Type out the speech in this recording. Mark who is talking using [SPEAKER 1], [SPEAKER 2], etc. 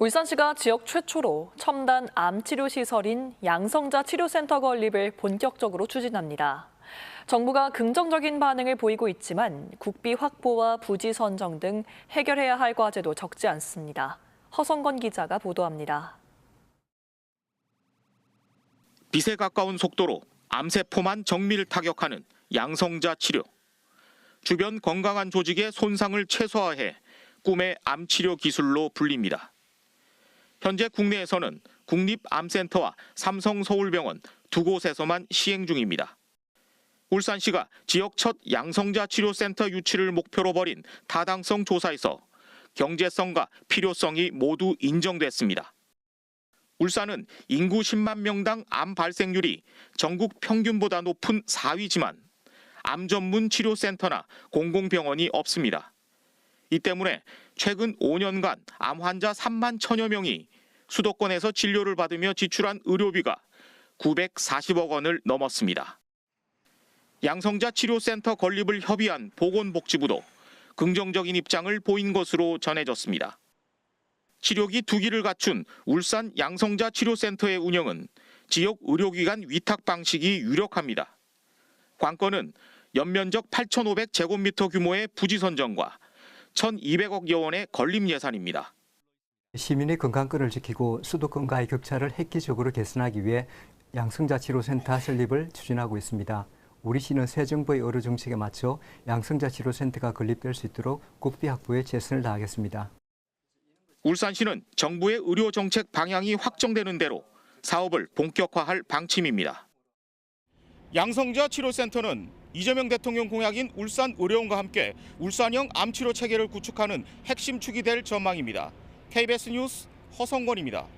[SPEAKER 1] 울산시가 지역 최초로 첨단 암 치료 시설인 양성자 치료센터 건립을 본격적으로 추진합니다. 정부가 긍정적인 반응을 보이고 있지만 국비 확보와 부지 선정 등 해결해야 할 과제도 적지 않습니다. 허성건 기자가 보도합니다.
[SPEAKER 2] 빛에 가까운 속도로 암세포만 정밀 타격하는 양성자 치료. 주변 건강한 조직의 손상을 최소화해 꿈의 암 치료 기술로 불립니다. 현재 국내에서는 국립암센터와 삼성서울병원 두 곳에서만 시행 중입니다. 울산시가 지역 첫 양성자 치료센터 유치를 목표로 벌인 타당성 조사에서 경제성과 필요성이 모두 인정됐습니다. 울산은 인구 10만 명당 암 발생률이 전국 평균보다 높은 4위지만 암 전문 치료센터나 공공병원이 없습니다. 이 때문에 최근 5년간 암 환자 3만 천여 명이 수도권에서 진료를 받으며 지출한 의료비가 940억 원을 넘었습니다. 양성자 치료센터 건립을 협의한 보건복지부도 긍정적인 입장을 보인 것으로 전해졌습니다. 치료기 두 기를 갖춘 울산 양성자 치료센터의 운영은 지역 의료기관 위탁 방식이 유력합니다. 관건은 연면적 8,500제곱미터 규모의 부지 선정과 1,200억여 원의 건립 예산입니다.
[SPEAKER 3] 시민의 건강권을 지키고 수도권과의 격차를 획기적으로 개선하기 위해 양성자 치료센터 설립을 추진하고 있습니다. 우리 시는 새 정부의 의료 정책에 맞춰 양성자 치료센터가 건립될 수 있도록 국비 확보에 최선을 다하겠습니다.
[SPEAKER 2] 울산시는 정부의 의료 정책 방향이 확정되는 대로 사업을 본격화할 방침입니다. 양성자 치료센터는 이재명 대통령 공약인 울산 의료원과 함께 울산형 암치료 체계를 구축하는 핵심 축이 될 전망입니다. KBS 뉴스 허성권입니다.